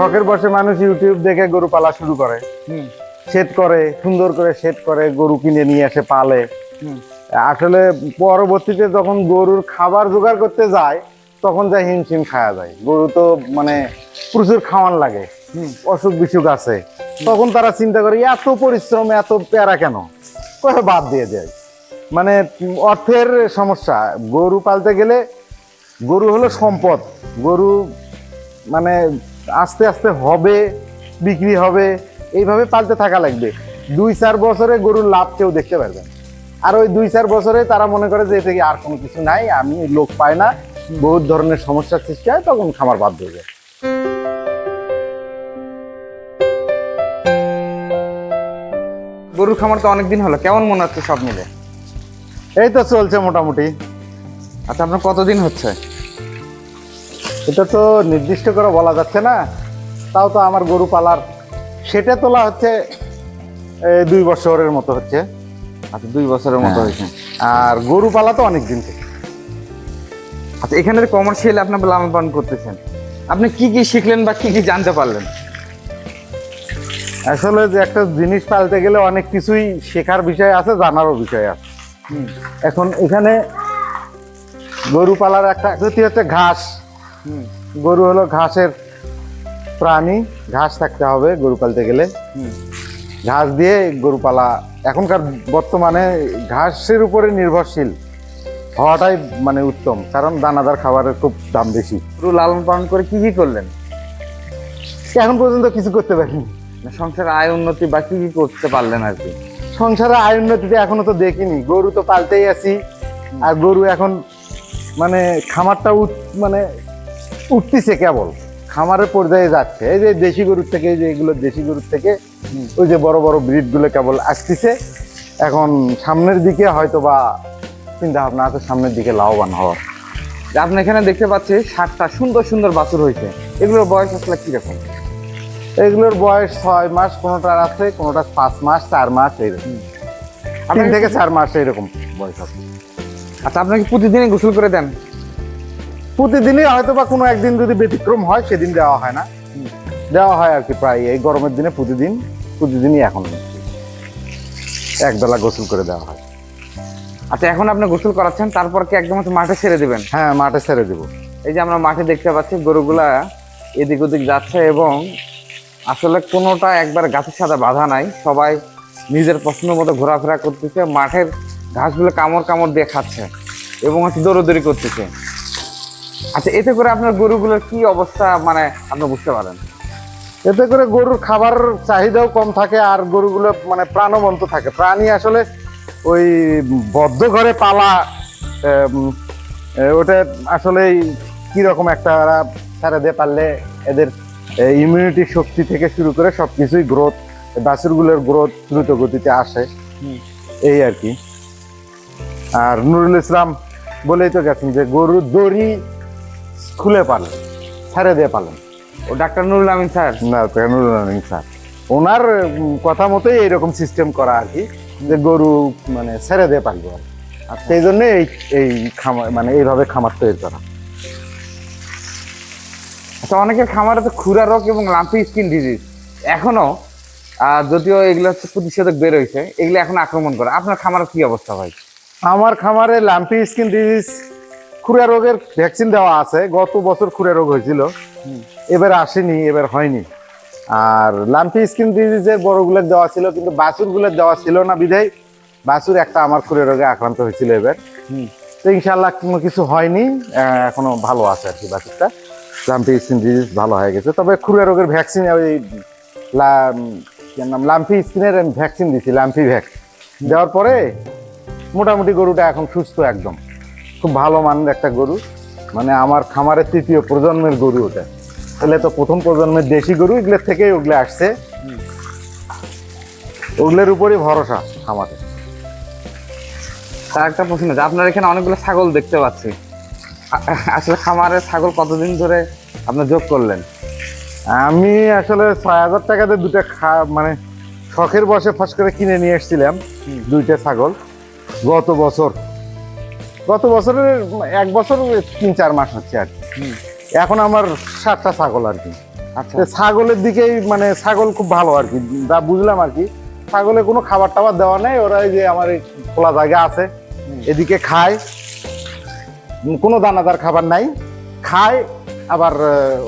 শখের বসে মানুষ ইউটিউব দেখে গরু পালা শুরু করে। সেট করে সুন্দর করে সেট করে গরু কিনে নিয়ে এসে পালে। আসলে পরবর্তীতে যখন গরুর খাবার জোগাড় করতে যায় তখন যা হিমশিম খাওয়া যায়। গরু তো মানে প্রচুর খাওয়ান লাগে। অসুখ বিসুখ আছে। তখন তারা চিন্তা করে এত পরিশ্রম এত প্যারা কেন? কয়ে বাদ দিয়ে যায় মানে অর্থের সমস্যা। গরু পালতে গেলে গরু হলো সম্পদ। গরু মানে আস্তে আস্তে হবে বিক্রি হবে এইভাবে পালতে থাকা লাগবে। দুই চার বছরে গরুর লাভ কেউ দেখতে পারবে না। আর ওই দুই চার বছরে তারা মনে করে যে এ থেকে আর কোনো কিছু নাই আমি লোক পাই না বহুত ধরনের সমস্যার সৃষ্টি হয় তখন খামার বাদ হয়ে যায়। গরুর খামার তো অনেকদিন হলো কেমন মনে হচ্ছে সব মিলে? এই তো চলছে মোটামুটি। আচ্ছা আপনার কতদিন হচ্ছে? এটা তো নির্দিষ্ট করে বলা যাচ্ছে না। তাও তো আমার গরু পালার। সেটা তোলা হচ্ছে দুই বছরের মতো হচ্ছে। আচ্ছা দুই বছরের মতো হ্যাঁ। হয়েছে। আর গরু পালা তো অনেক দিন থেকে। আচ্ছা এখানে কমার্শিয়াল আপনি লালন পালন করতেছেন। আপনি কি কি শিখলেন বা কি কি জানতে পারলেন? আসলে যে একটা জিনিস পালতে গেলে অনেক কিছুই শেখার বিষয় আছে জানারও বিষয় আছে। এখন এখানে গরু পালার একটা ক্ষতি হচ্ছে ঘাস। গরু হলো ঘাসের প্রাণী ঘাস থাকতে হবে গরু পালতে গেলে। ঘাস দিয়ে গরু পালা। এখনকার বর্তমানে ঘাসের উপরে নির্ভরশীল হওয়াটাই মানে উত্তম কারণ দানাদার খাবারের খুব দাম বেশি। গরু লালন পালন করে কি কি করলেন? এখন পর্যন্ত কিছু করতে পারিনি। সংসারে আয় উন্নতি বা কি কি করতে পারলেন আর কি? সংসারে আয় উন্নতিতে এখনও তো দেখিনি। গরু তো পালতেই আছি। আর গরু এখন মানে খামারটা মানে উঠতেছে কেবল। খামারের পর্যায়ে যাচ্ছে। এই যে দেশি গরুর থেকে যে এগুলো দেশি গরুর থেকে ওই যে বড় বড় ব্রিডগুলো কেবল আসতেছে। এখন সামনের দিকে হয়তো বা চিন্তা ভাবনা আছে সামনের দিকে লাভবান হওয়ার। যে আপনি এখানে দেখতে পাচ্ছি ষাটটা সুন্দর সুন্দর বাছুর হয়েছে। এগুলোর বয়স আসলে কীরকম? এগুলোর বয়স ছয় মাস কোনোটার আছে কোনোটা পাঁচ মাস চার মাস এইরকম। তিন আপনার- থেকে চার মাস এইরকম বয়স আছে। আচ্ছা আপনাকে প্রতিদিনই গোসল করে দেন? প্রতিদিনই হয়তো বা কোনো একদিন যদি ব্যতিক্রম হয় সেদিন দেওয়া হয় না। দেওয়া হয় আর কি প্রায় এই গরমের দিনে প্রতিদিন প্রতিদিনই এখন। একবেলা গোসল করে দেওয়া হয়। আচ্ছা এখন আপনি গোসল করাচ্ছেন তারপর কি একদম হচ্ছে মাঠে ছেড়ে দিবেন? হ্যাঁ মাঠে ছেড়ে দেবো। এই যে আমরা মাঠে দেখতে পাচ্ছি গরুগুলা এদিক ওদিক যাচ্ছে এবং আসলে কোনোটা একবার গাছের সাথে বাধা নাই। সবাই নিজের পছন্দ মতো ঘোরাফেরা করতেছে মাঠের ঘাসগুলো কামড় কামড় দিয়ে খাচ্ছে এবং হচ্ছে দৌড়দৌড়ি করতেছে। আচ্ছা এতে করে আপনার গরুগুলোর কি অবস্থা? মানে আপনি বুঝতে পারেন। এতে করে গরুর খাবার চাহিদাও কম থাকে আর গরুগুলো মানে প্রাণবন্ত থাকে। প্রাণী আসলে ওই বদ্ধ ঘরে পালা ওটা আসলে কীরকম একটা ওরা ছেড়ে দিয়ে পারলে এদের ইমিউনিটি শক্তি থেকে শুরু করে সব কিছুই গ্রোথ বাছুরগুলোর গ্রোথ দ্রুত গতিতে আসে। এই আর কি। আর নুরুল ইসলাম বলেই তো গেছেন যে গরুর দড়ি খুলে পালেন ছেড়ে দিয়ে পালেন। ও ডাক্তার নুরুল আমিন স্যার? না নুরুল আমিন স্যার। ওনার কথা মতোই এইরকম সিস্টেম করা আর কি যে গরু মানে ছেড়ে দিয়ে পালবে আর। আর সেই জন্য এই এই খামার মানে এইভাবে খামার তৈরি করা। আচ্ছা অনেকের খামারে তো খুরা রোগ এবং লাম্পি স্কিন ডিজিজ এখনও আহ, যদিও এগুলো হচ্ছে প্রতিষেধক বের হয়েছে এগুলো এখন আক্রমণ করে। আপনার খামারের কি অবস্থা ভাই? আমার খামারে লাম্পি স্কিন ডিজিজ খুরা রোগের ভ্যাকসিন দেওয়া আছে। গত বছর খুরা রোগ হয়েছিল। এবার আসেনি এবার হয়নি। আর লাম্পি স্কিন ডিজিজের বড়গুলোর দেওয়া ছিল কিন্তু বাছুরগুলোর দেওয়া ছিল না বিধায় বাছুর একটা আমার খুরে রোগে আক্রান্ত হয়েছিল এবার। তো ইনশাল্লাহ কোনো কিছু হয়নি এখনও ভালো আছে আর কি বাছুরটা। লাম্পি স্কিন ডিজিজ ভালো হয়ে গেছে। তবে খুরে রোগের ভ্যাকসিন ওই নাম লাম্পি স্কিনের ভ্যাকসিন দিছি লাম্পি ভ্যাক দেওয়ার পরে মোটামুটি গরুটা এখন সুস্থ একদম। খুব ভালো মানের একটা গরু। মানে আমার খামারের তৃতীয় প্রজন্মের গরু ওটা। তাহলে তো প্রথম প্রজন্মের দেশি গরু এগুলোর থেকেই ওগুলো আসছে। ওগুলোর উপরই ভরসা খামারে তার একটা প্রশ্ন আছে আপনার এখানে অনেকগুলো ছাগল দেখতে পাচ্ছি। আসলে খামারে ছাগল কতদিন ধরে আপনি যোগ করলেন? আমি আসলে ছয় হাজার টাকাতে দুটা খা মানে শখের বসে ফস করে কিনে নিয়ে এসেছিলাম। দুইটা ছাগল। গত বছর গত বছরের এক বছর তিন চার মাস হচ্ছে আর কি। এখন আমার সাতটা ছাগল আর কি। আচ্ছা। ছাগলের দিকেই মানে ছাগল খুব ভালো আর কি। যা বুঝলাম আর কি ছাগলে কোনো খাবার টাবার দেওয়া নেই ওরা যে আমার এই খোলা জায়গা আছে এদিকে খায়। কোনো দানাদার খাবার নাই খায় আবার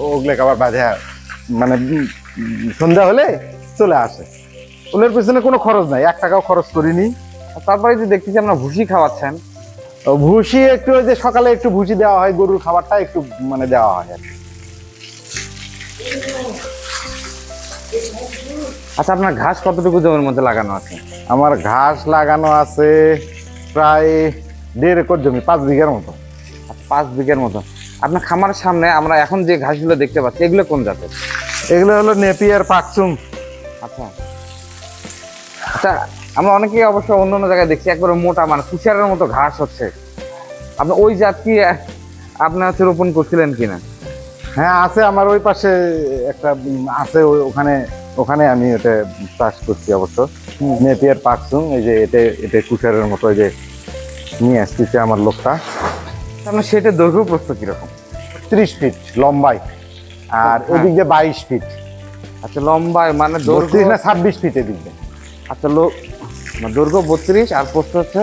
ওগুলো আবার বাঁধে মানে সন্ধ্যা হলে চলে আসে। ওদের পেছনে কোনো খরচ নাই এক টাকাও খরচ করিনি। তারপরে যে দেখতেছি আপনার ভুসি খাওয়াচ্ছেন। ভুসি একটু ওই যে সকালে একটু ভুসি দেওয়া হয় গরুর খাবারটা একটু মানে দেওয়া হয় আর। আচ্ছা আপনার ঘাস কতটুকু জমির মধ্যে লাগানো আছে? আমার ঘাস লাগানো আছে প্রায় দেড় একর জমি পাঁচ বিঘার মতো। পাঁচ বিঘের মতো। আপনার খামারের সামনে আমরা এখন যে ঘাসগুলো দেখতে পাচ্ছি এগুলো কোন জাতের? এগুলো হলো নেপিয়ার পাকচুম। আচ্ছা। আচ্ছা আমরা অনেকেই অবশ্য অন্য অন্য জায়গায় দেখছি একবারে মোটা মানে কুশিয়ারের মতো ঘাস হচ্ছে। আপনি ওই জাত কি আহ, আপনার হচ্ছে রোপণ করছিলেন কিনা? হ্যাঁ আছে আমার ওই পাশে একটা আছে ওখানে ওখানে আমি এটা চাষ করছি অবশ্য। নেপিয়ার পাকচুম এই যে এতে এতে কুশারের মতো এই যে নিয়ে আসতেছে আমার লোকটা। আপনার সেটা দৈর্ঘ্য প্রস্থ কীরকম? ত্রিশ ফিট লম্বাই আর হ্যাঁ। এদিক দিয়ে বাইশ ফিট। আচ্ছা লম্বায় মানে দৈর্ঘ্য না ছাব্বিশ ফিট এদিক দিয়ে। আচ্ছা লো মানে দৈর্ঘ্য বত্রিশ আর প্রস্থ হচ্ছে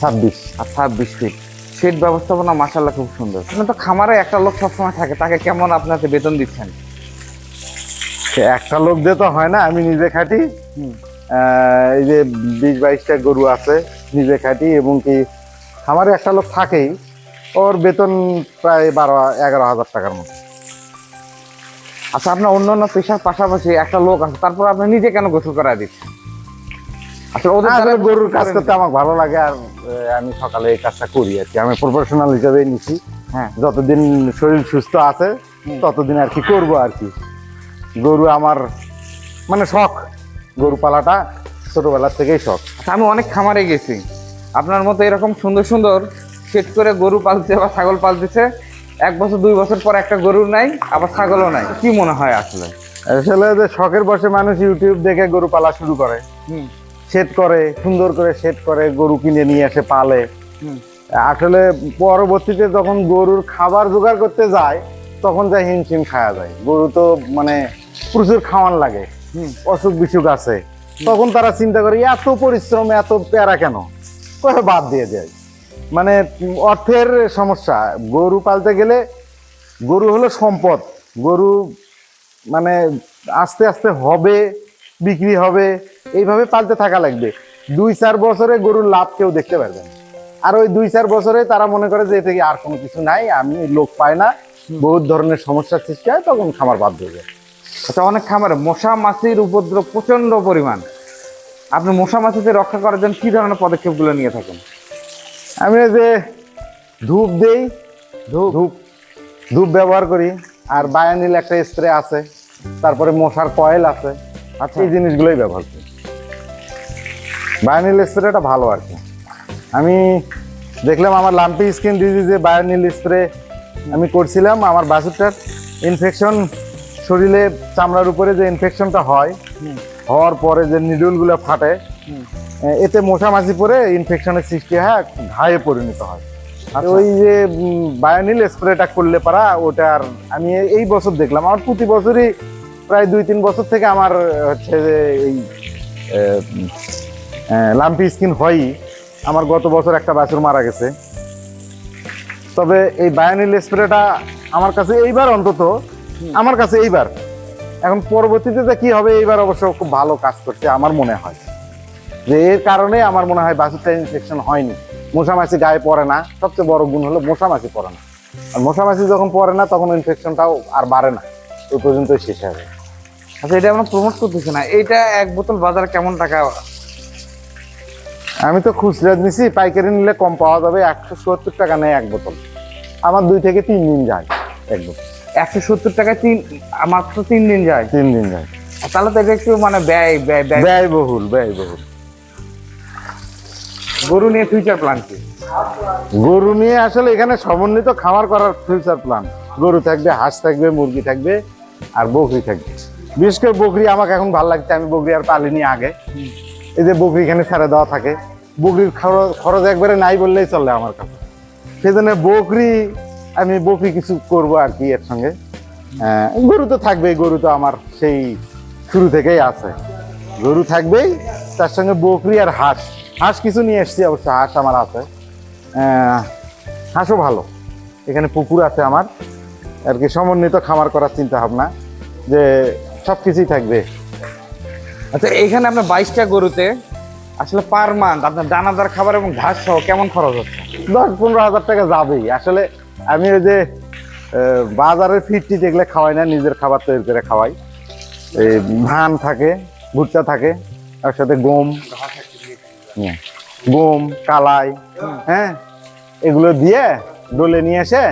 ছাব্বিশ আর ছাব্বিশ ফিট সেট ব্যবস্থাপনা মাসাল্লাহ খুব সুন্দর। আপনি তো খামারে একটা লোক সবসময় থাকে তাকে কেমন আপনাকে বেতন দিচ্ছেন? সে একটা লোক দিয়ে তো হয় না আমি নিজে খাটি। এই যে বিশ বাইশটা গরু আছে নিজে খাটি এবং কি আমার একটা লোক থাকেই ওর বেতন প্রায় বারো এগারো হাজার টাকার মতো। আচ্ছা আপনার অন্য অন্য পেশার পাশাপাশি একটা লোক আছে তারপর আপনি নিজে কেন গোসল করায় দিচ্ছেন? আসলে ওদের আসলে গরুর কাজ করতে আমার ভালো লাগে আর আমি সকালে এই কাজটা করি আর কি। আমি প্রফেশনাল হিসেবে নিছি। হ্যাঁ। যতদিন শরীর সুস্থ আছে। ততদিন আর কি করব আর কি। গরু আমার মানে শখ। গরু পালাটা ছোটবেলার থেকেই শখ। আচ্ছা আমি অনেক খামারে গেছি। আপনার মতো এরকম সুন্দর সুন্দর সেট করে গরু পালছে বা ছাগল পালতেছে এক বছর দুই বছর পর একটা গরু নাই আবার ছাগলও নাই। কি মনে হয় আসলে? আসলে যে শখের বসে মানুষ ইউটিউব দেখে গরু পালা শুরু করে। হুম। সেট করে সুন্দর করে সেট করে গরু কিনে নিয়ে এসে পালে। আসলে পরবর্তীতে যখন গরুর খাবার জোগাড় করতে যায় তখন যা হিমশিম খাওয়া যায়। গরু তো মানে প্রচুর খাওয়ান লাগে। অসুখ বিসুখ আছে। তখন তারা চিন্তা করে এত পরিশ্রম এত প্যারা কেন? কয়ে বাদ দিয়ে দেয়। মানে অর্থের সমস্যা। গরু পালতে গেলে গরু হলো সম্পদ। গরু মানে আস্তে আস্তে হবে। বিক্রি হবে। এইভাবে পালতে থাকা লাগবে। দুই চার বছরে গরুর লাভ কেউ দেখতে পারবে না। আর ওই দুই চার বছরে তারা মনে করে যে থেকে আর কোনো কিছু নাই আমি লোক পাই না। বহুত ধরনের সমস্যার সৃষ্টি হয় তখন খামার বাদ হয়ে যায় আচ্ছা অনেক খামারে মশা মাছির উপদ্রব প্রচণ্ড পরিমাণ। আপনি মশা মাছিতে রক্ষা করার জন্য কি ধরনের পদক্ষেপগুলো নিয়ে থাকেন? আমি ওই যে ধূপ দেই। ধূপ? ধূপ। ধূপ ব্যবহার করি। আর বায়ানিল একটা স্প্রে আছে। তারপরে মশার কয়েল আছে। আচ্ছা। এই জিনিসগুলোই ব্যবহার করি। বায়োনিল স্প্রেটা ভালো আর কি। আমি দেখলাম আমার লাম্পি স্কিন ডিজিজে বায়োনিল স্প্রে আমি করছিলাম আমার বাছুরটার ইনফেকশন শরীরে চামড়ার উপরে যে ইনফেকশনটা হয় হওয়ার পরে যে নিডলগুলো ফাটে এতে মশা মাছি পরে ইনফেকশনের সৃষ্টি হয় ঘায়ে পরিণত হয়। আর ওই যে বায়োনিল স্প্রেটা করলে পারা ওটার আমি এই বছর দেখলাম আমার প্রতি বছরই প্রায় দুই তিন বছর থেকে আমার হচ্ছে যে এই লাম্পি স্কিন হয়ই। আমার গত বছর একটা বাছুর মারা গেছে। তবে এই বায়োনিল স্প্রেটা আমার কাছে এইবার অন্তত আমার কাছে এইবার। এখন পরবর্তীতে যে কি হবে এইবার অবশ্য খুব ভালো কাজ করছে আমার মনে হয়। যে এর কারণে আমার মনে হয় বাছুরটা ইনফেকশন হয়নি। মশামাছি গায়ে পড়ে না। সবচেয়ে বড় গুণ হলো মশামাছি পড়ে না। আর মশামাছি যখন পড়ে না তখন ইনফেকশনটাও আর বাড়ে না। ওই পর্যন্তই শেষ যায় আচ্ছা এটা আমরা প্রমোট করতেছি না। এইটা এক বোতল বাজারে কেমন টাকা? আমি তো খুচরা নিছি পাইকারি নিলে কম পাওয়া যাবে একশো সত্তর টাকা নেয় এক বোতল। আমার দুই থেকে তিন দিন যায় এক বোতল। একশো সত্তর টাকায় তিন মাত্র তিন দিন যায়? তিন দিন যায়। তাহলে তো এটা একটু মানে ব্যয় ব্যয় ব্যয়। ব্যয়বহুল ব্যয়বহুল। গরু নিয়ে ফিউচার প্ল্যান কি? গরু নিয়ে আসলে এখানে সমন্বিত খামার করার ফিউচার প্ল্যান গরু থাকবে হাঁস থাকবে মুরগি থাকবে। আর বকরি থাকবে। বিশেষ করে বকরি আমাকে এখন ভালো লাগছে, আমি বকরি আর পালিনি আগে। এই যে বকরি এখানে ছেড়ে দেওয়া থাকে, বকরির খরচ- খরচ একবারে নাই বললেই চলে আমার কাছে। সেই জন্য বকরি, আমি বকরি কিছু করব আর কি এর সঙ্গে গরু তো থাকবেই, গরু তো আমার সেই শুরু থেকেই আছে। গরু থাকবেই, তার সঙ্গে বকরি আর হাঁস। হাঁস কিছু নিয়ে এসছি, অবশ্য হাঁস আমার আছে। হাঁসও ভালো। এখানে পুকুর আছে আমার। আর কি সমন্বিত খামার করার চিন্তা ভাবনা যে সব কিছুই থাকবে। আচ্ছা এখানে আপনার বাইশটা গরুতে আসলে পার মান্থ আপনার দানাদার খাবার এবং ঘাস সহ কেমন খরচ হচ্ছে? দশ পনেরো হাজার টাকা যাবেই। আসলে আমি ওই যে বাজারের ফিটটি যেগুলো খাওয়াই না নিজের খাবার তৈরি করে খাওয়াই। এই ধান থাকে ভুট্টা থাকে তার সাথে গম হুম, গম কালাই হ্যাঁ এগুলো দিয়ে ডলে নিয়ে এসে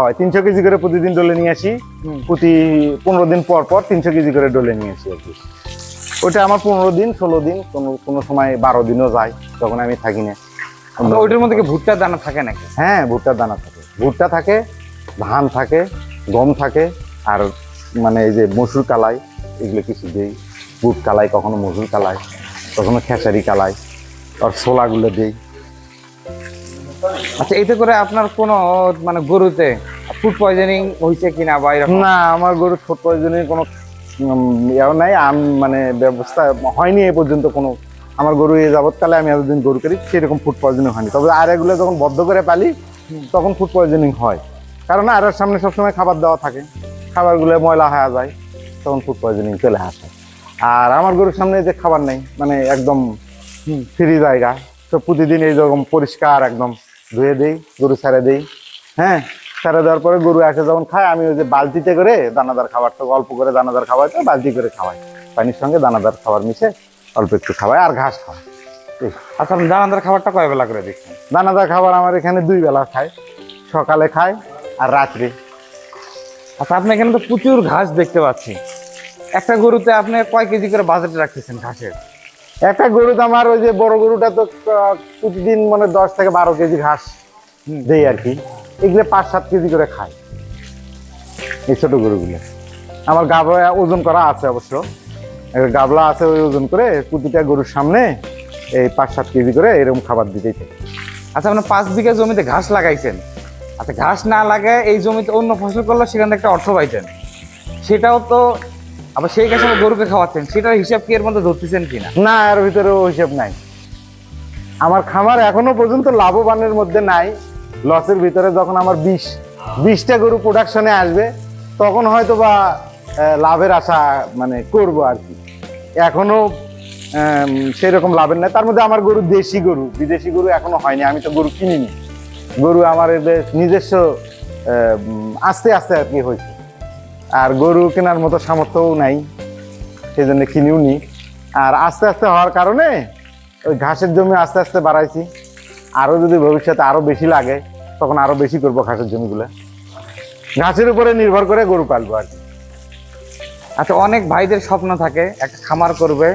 খাওয়াই। তিনশো কেজি করে প্রতিদিন ডলে নিয়ে আসি। প্রতি পনেরো দিন পর পর তিনশো কেজি করে ডলে নিয়ে আসি আর কি। ওইটা আমার পনেরো দিন ষোলো দিন কোনো কোনো সময় বারো দিনও যায় তখন আমি থাকি না। আচ্ছা, ওইটার মধ্যে কি ভুট্টার দানা থাকে নাকি? হ্যাঁ ভুট্টার দানা থাকে। ভুট্টা থাকে ধান থাকে গম থাকে আর মানে এই যে মসুর কালাই এগুলো কিছু দেই। বুট কালাই কখনো মসুর কালাই কখনো খেসারি কালাই আর ছোলাগুলো দেই। আচ্ছা এতে করে আপনার কোনো মানে গরুতে ফুড পয়জনিং হয়েছে কিনা বা না আমার গরু ছোট পয়জনের কোনো ইয়েও নাই আমি মানে ব্যবস্থা হয়নি এ পর্যন্ত কোনো। আমার গরু এ যাবৎকালে আমি এতদিন গরু করি সেরকম ফুড পয়জনিং হয়নি। তবে আর এগুলো যখন বদ্ধ করে পালি তখন ফুড পয়জনিং হয়। কারণ আর এর সামনে সবসময় খাবার দেওয়া থাকে। খাবারগুলো ময়লা হয়ে যায় তখন ফুড পয়জনিং চলে আসে। আর আমার গরুর সামনে যে খাবার নেই মানে একদম ফ্রি জায়গা তো প্রতিদিন এই রকম পরিষ্কার একদম। ধুয়ে দেই গরু ছেড়ে দেই। হ্যাঁ ছেড়ে দেওয়ার পরে গরু আসে যখন খায় আমি ওই যে বালতিতে করে দানাদার খাবারটা অল্প করে দানাদার খাবার তো বালতি করে খাওয়াই। পানির সঙ্গে দানাদার খাবার মিশে অল্প একটু খাওয়াই আর ঘাস খাওয়াই। আচ্ছা আপনি দানাদার খাবারটা কয় বেলা করে দিচ্ছেন দানাদার খাবার আমার এখানে দুই বেলা খায়। সকালে খায় আর রাত্রে। আচ্ছা আপনি এখানে তো প্রচুর ঘাস দেখতে পাচ্ছি। একটা গরুতে আপনি কয় কেজি করে বাজেট রাখতেছেন ঘাসের? একটা গরু তো আমার ওই যে বড় গরুটা তো প্রতিদিন মানে দশ থেকে বারো কেজি ঘাস দেয় আর কি। এগুলো পাঁচ সাত কেজি করে খায়। এই ছোট গরুগুলো। আমার গাবলা ওজন করা আছে অবশ্য। গাবলা আছে ওই ওজন করে প্রতিটা গরুর সামনে এই পাঁচ সাত কেজি করে এরকম খাবার দিতেই থাকে। আচ্ছা আপনি পাঁচ বিঘা জমিতে ঘাস লাগাইছেন। আচ্ছা ঘাস না লাগায় এই জমিতে অন্য ফসল করলে সেখান থেকে একটা অর্থ পাইছেন সেটাও তো আবার সেই আবার গরুকে খাওয়াচ্ছেন, সেটার হিসাব কি এর মধ্যে ধরতেছেন কিনা? না, এর ভিতরে ও হিসাব নাই। আমার খামার এখনও পর্যন্ত লাভবানের মধ্যে নাই। লসের ভিতরে যখন আমার বিষ বিশটা গরু প্রোডাকশনে আসবে, তখন হয়তো বা লাভের আশা মানে করব আর কি। এখনও সেই রকম লাভের নাই। তার মধ্যে আমার গরু দেশি গরু, বিদেশি গরু এখনও হয়নি, আমি তো গরু কিনিনি। গরু আমার নিজস্ব আস্তে আস্তে আর কি হয়েছে। আর গরু কেনার মতো সামর্থ্যও নাই সেই জন্য কিনিও নি। আর আস্তে আস্তে হওয়ার কারণে ওই ঘাসের জমি আস্তে আস্তে বাড়াইছি। আরও যদি ভবিষ্যতে আরও বেশি লাগে, তখন আরও বেশি করব ঘাসের জমিগুলো। ঘাসের উপরে নির্ভর করে গরু পালবো আর কি। আচ্ছা অনেক ভাইদের স্বপ্ন থাকে, একটা খামার করবে,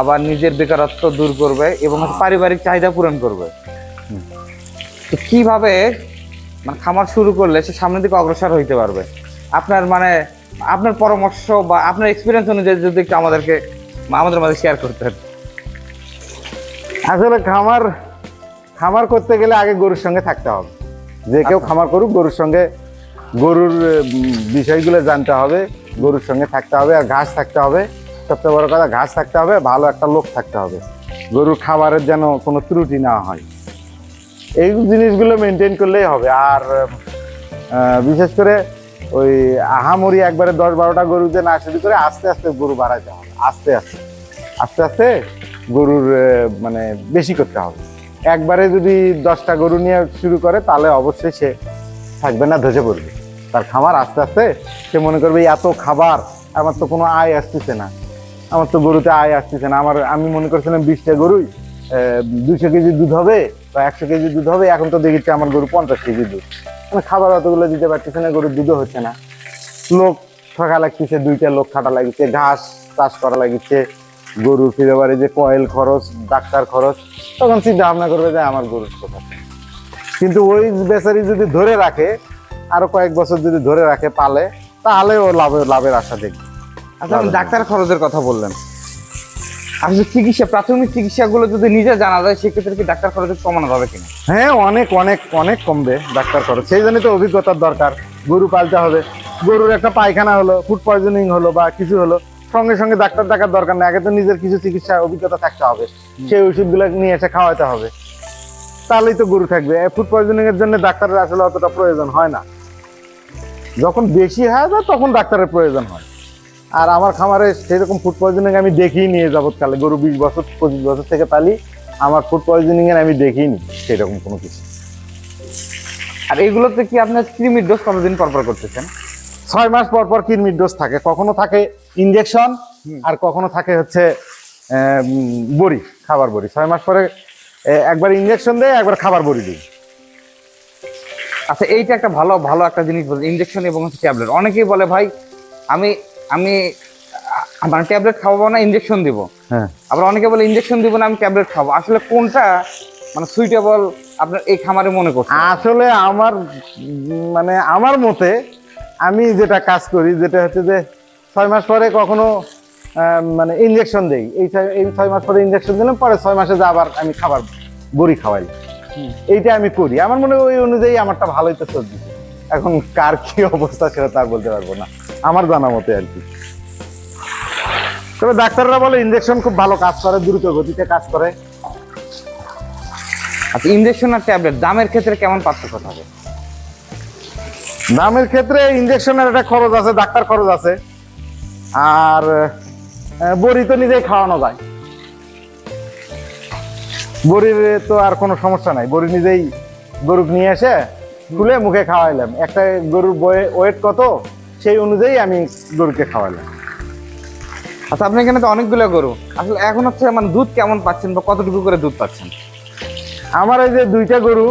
আবার নিজের বেকারত্ব দূর করবে এবং পারিবারিক চাহিদা পূরণ করবে। তো কীভাবে মানে খামার শুরু করলে সে সামনের দিকে অগ্রসর হইতে পারবে? আপনার মানে আপনার পরামর্শ বা আপনার এক্সপিরিয়েন্স অনুযায়ী যদি একটু আমাদেরকে আমাদের মাঝে শেয়ার করতেন। আসলে খামার খামার করতে গেলে আগে গরুর সঙ্গে থাকতে হবে। যে কেউ খামার করুক গরুর সঙ্গে গরুর বিষয়গুলো জানতে হবে গরুর সঙ্গে থাকতে হবে আর ঘাস থাকতে হবে। সবচেয়ে বড় কথা ঘাস থাকতে হবে ভালো একটা লোক থাকতে হবে। গরুর খাবারের যেন কোনো ত্রুটি না হয়। এই জিনিসগুলো মেনটেন করলেই হবে। আর বিশেষ করে ওই আহামরি একবারে দশ বারোটা গরু যে না শুরু করে আস্তে আস্তে গরু বাড়াইতে হবে, আস্তে আস্তে। আস্তে আস্তে গরুর মানে বেশি করতে হবে। একবারে যদি দশটা গরু নিয়ে শুরু করে, তাহলে অবশ্যই সে থাকবে না, ধসে পড়বে। তার খাবার আস্তে আস্তে, সে মনে করবে এত খাবার, আমার তো কোনো আয় আসতেছে না। আমার তো গরুতে আয় আসতেছে না। আমার, আমি মনে করছিলাম বিশটা গরুই দুশো কেজি দুধ হবে বা একশো কেজি দুধ হবে, এখন তো দেখেছি আমার গরু পঞ্চাশ কেজি দুধ। খাবার অতগুলো দিতে পারতেছে না গরুর দুধও হচ্ছে না। লোক থাকা লাগতেছে দুইটা লোক খাটা লাগিচ্ছে ঘাস চাষ করা লাগিছে গরু ফিরে যে কয়েল খরচ ডাক্তার খরচ তখন চিন্তা ভাবনা করবে যে আমার গরুর কথা কিন্তু ওই বেচারি যদি ধরে রাখে আরও কয়েক বছর যদি ধরে রাখে পালে তাহলে ও লাভের লাভের আশা দেখবে। আচ্ছা ডাক্তার খরচের কথা বললেন। আসলে চিকিৎসা প্রাথমিক চিকিৎসাগুলো যদি নিজে জানা যায় সেক্ষেত্রে কি ডাক্তার খরচ কমানো যাবে কিনা? হ্যাঁ অনেক অনেক অনেক কমবে ডাক্তার খরচ। সেই জন্যই তো অভিজ্ঞতার দরকার। গরু পালতে হবে। গরুর একটা পায়খানা হলো ফুড পয়জনিং হলো বা কিছু হলো সঙ্গে সঙ্গে ডাক্তার দেখার দরকার নেই। আগে তো নিজের কিছু চিকিৎসা অভিজ্ঞতা থাকতে হবে। সেই ওষুধগুলো নিয়ে এসে খাওয়াতে হবে। তাহলেই তো গরু থাকবে। ফুড পয়জনিং এর জন্য ডাক্তারের আসলে অতটা প্রয়োজন হয় না। যখন বেশি হয় তখন ডাক্তারের প্রয়োজন হয়। আর আমার খামারে সেরকম ফুড পয়জনিং আমি দেখিই নিয়ে যাবৎকালে গরু বিশ বছর পঁচিশ বছর থেকে পালি আমার ফুড পয়জনিং এর আমি দেখিনি সেরকম কোনো কিছু। আর এইগুলোতে কি আপনার কৃমির ডোজ কতদিন পর পর করতেছেন? ছয় মাস পর পর কৃমির ডোজ থাকে। কখনো থাকে ইনজেকশন আর কখনো থাকে হচ্ছে বড়ি খাবার বড়ি। ছয় মাস পরে একবার ইনজেকশন দেয় একবার খাবার বড়ি দিই আচ্ছা এইটা একটা ভালো ভালো একটা জিনিস বলছে ইনজেকশন এবং হচ্ছে ট্যাবলেট। অনেকেই বলে ভাই আমি আমি আ, মানে ট্যাবলেট খাওয়াবো না ইনজেকশন দিব। হ্যাঁ। আবার অনেকে বলে ইনজেকশন দিব না আমি ট্যাবলেট খাব আসলে কোনটা মানে সুইটেবল আপনার এই খামারে মনে করছে আসলে আমার মানে আমার মতে আমি যেটা কাজ করি যেটা হচ্ছে যে ছয় মাস পরে কখনো মানে ইনজেকশন দেই। এই এই ছয় মাস পরে ইনজেকশন দিলাম পরে ছয় মাসে যা আবার আমি খাবার বড়ি খাওয়াই। এইটা আমি করি। আমার মনে হয় ওই অনুযায়ী আমারটা ভালোই তো চলছে এখন কার কি অবস্থা সেটা তার বলতে পারব না। আমার জানা মতে আর কি। তবে ডাক্তাররা বলে ইনজেকশন খুব ভালো কাজ করে দ্রুত গতিতে কাজ করে। আচ্ছা ইনজেকশন আর ট্যাবলেট দামের ক্ষেত্রে কেমন পার্থক্য থাকে? দামের ক্ষেত্রে ইনজেকশনের একটা খরচ আছে ডাক্তার খরচ আছে। আর বড়ি তো নিজেই খাওয়ানো যায়। বড়ির তো আর কোনো সমস্যা নাই। বড়ি নিজেই গরু নিয়ে এসে খুলে মুখে খাওয়াইলাম। একটা গরুর বয়ে ওয়েট কত? সেই অনুযায়ী আমি গরুকে খাওয়াইলাম আচ্ছা আপনি এখানে তো অনেকগুলো গরু। আসলে এখন হচ্ছে মানে দুধ কেমন পাচ্ছেন বা কতটুকু করে দুধ পাচ্ছেন? আমার এই যে দুইটা গরু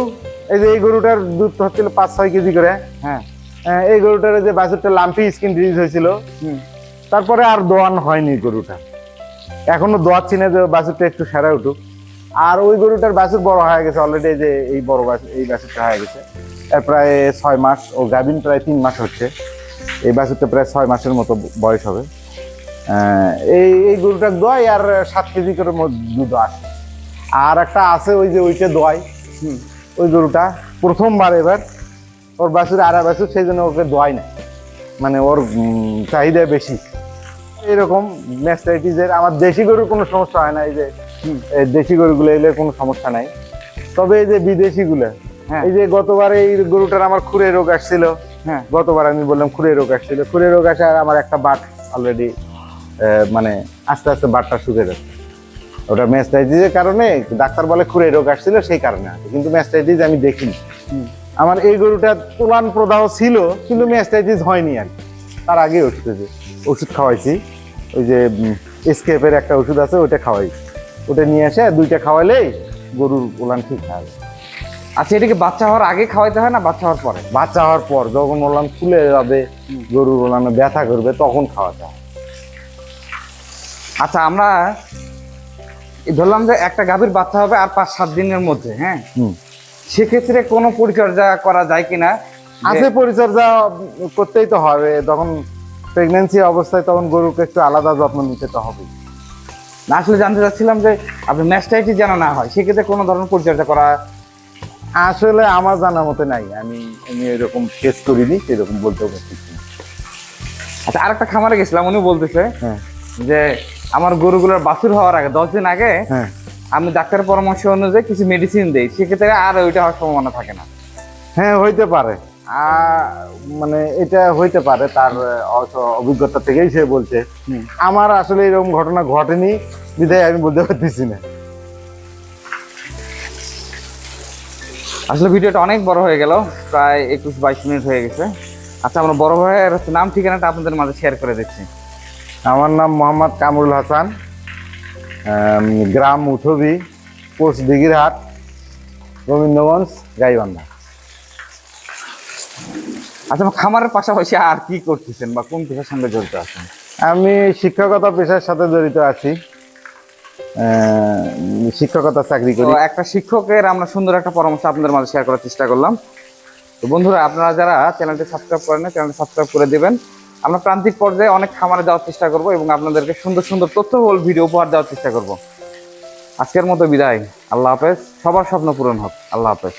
এই যে এই গরুটার দুধ হচ্ছিল পাঁচ ছয় কেজি করে। হ্যাঁ। আহ, এই গরুটার যে বাছুরটা লাম্পি স্কিন ডিজিজ হয়েছিল। তারপরে আর দোয়ান হয়নি গরুটা। এখনও দোয়াচ্ছি না যে বাছুরটা একটু সেরা উঠুক। আর ওই গরুটার বাছুর বড় হয়ে গেছে অলরেডি যে এই বড় বাছুর এই বাছুরটা হয়ে গেছে। প্রায় ছয় মাস ও গাভিন প্রায় তিন মাস হচ্ছে। এই বাছুরটা প্রায় ছয় মাসের মতো বয়স হবে। এই এই গরুটার দোয়াই আর সাত কেজি করে দুধ আসে। আর একটা আছে ওই যে ওইটা দোয়াই। ওই গরুটা প্রথমবার এবার ওর বাছুর আড়া বাছুর সেই জন্য ওকে দোয়াই না মানে ওর চাহিদা বেশি। এরকম ম্যাস্টাইটিসের আমার দেশি গরুর কোনো সমস্যা হয় না এই যে দেশি গরুগুলো এলে কোনো সমস্যা নাই। তবে এই যে বিদেশিগুলো হ্যাঁ। এই যে গতবার এই গরুটার আমার খুরে রোগ আসছিল হ্যাঁ। গতবার আমি বললাম খুরে রোগ আসছিল। খুরে রোগ আসে আর আমার একটা বাট অলরেডি মানে আস্তে আস্তে বাটটা শুকে যাচ্ছে। ওটা ম্যাস্টাইটিসের কারণে ডাক্তার বলে খুরে রোগ আসছিল সেই কারণে আছে। কিন্তু ম্যাস্টাইটিস আমি দেখিনি। আমার এই গরুটা তুলান প্রদাহ ছিল কিন্তু ম্যাস্টাইটিস হয়নি আর তার আগে ওষুধ ওষুধ খাওয়াইছি। ওই যে স্কেপের একটা ওষুধ আছে ওটা খাওয়াইছি। ওটা নিয়ে এসে দুইটা খাওয়াইলেই গরুর উলান ঠিক হবে আচ্ছা এটাকে বাচ্চা হওয়ার আগে খাওয়াইতে হয় না বাচ্চা হওয়ার পরে? বাচ্চা হওয়ার পর যখন ওলান ফুলে যাবে গরুর ওলানে ব্যথা করবে তখন খাওয়াতে হয়। আচ্ছা আমরা ধরলাম যে একটা গাভীর বাচ্চা হবে আর পাঁচ সাত দিনের মধ্যে হ্যাঁ? সেক্ষেত্রে কোনো পরিচর্যা করা যায় কিনা? আছে পরিচর্যা করতেই তো হবে তখন প্রেগনেন্সি অবস্থায় তখন গরুকে একটু আলাদা যত্ন নিতে তো হবে না আসলে জানতে চাচ্ছিলাম যে আপনি ম্যাস্টাইটিস যেন না হয় সেক্ষেত্রে কোনো ধরনের পরিচর্যা করা আসলে আমার জানা মতে নাই। আমি আমি এরকম ফেস করিনি সেরকম বলতে পারছি। আচ্ছা আরেকটা খামারে গেছিলাম উনি বলতেছে হ্যাঁ। যে আমার গরুগুলোর বাছুর হওয়ার আগে দশ দিন আগে হ্যাঁ। আমি ডাক্তারের পরামর্শ অনুযায়ী কিছু মেডিসিন দেই সেক্ষেত্রে আর ওইটা হওয়ার সম্ভাবনা থাকে না। হ্যাঁ হইতে পারে। আর মানে এটা হইতে পারে তার অভিজ্ঞতা থেকেই সে বলছে। আমার আসলে এরকম ঘটনা ঘটেনি বিধায় আমি বলতে পারতেছি না। আসলে ভিডিওটা অনেক বড় হয়ে গেল প্রায় একুশ বাইশ মিনিট হয়ে গেছে। আচ্ছা আমরা বড় ভাইয়ের হচ্ছে নাম ঠিকানাটা আপনাদের মাঝে শেয়ার করে দিচ্ছি। আমার নাম মোহাম্মদ কামরুল হাসান গ্রাম উঠবি পোস্ট দিঘিরহাট গোবিন্দগঞ্জ গাইবান্ধা। আচ্ছা খামারের পাশাপাশি আর কি করতেছেন বা কোন পেশার সঙ্গে জড়িত আছেন? আমি শিক্ষকতা পেশার সাথে জড়িত আছি। শিক্ষকতা চাকরি করি। একটা শিক্ষকের আমরা সুন্দর একটা পরামর্শ আপনাদের মাঝে শেয়ার করার চেষ্টা করলাম। তো বন্ধুরা, আপনারা যারা চ্যানেলটি সাবস্ক্রাইব করেন চ্যানেলটি সাবস্ক্রাইব করে দেবেন। আমরা প্রান্তিক পর্যায়ে অনেক খামারে যাওয়ার চেষ্টা করব এবং আপনাদেরকে সুন্দর সুন্দর তথ্যবহুল ভিডিও উপহার দেওয়ার চেষ্টা করব। আজকের মতো বিদায়। আল্লাহ হাফেজ। সবার স্বপ্ন পূরণ হোক। আল্লাহ হাফেজ।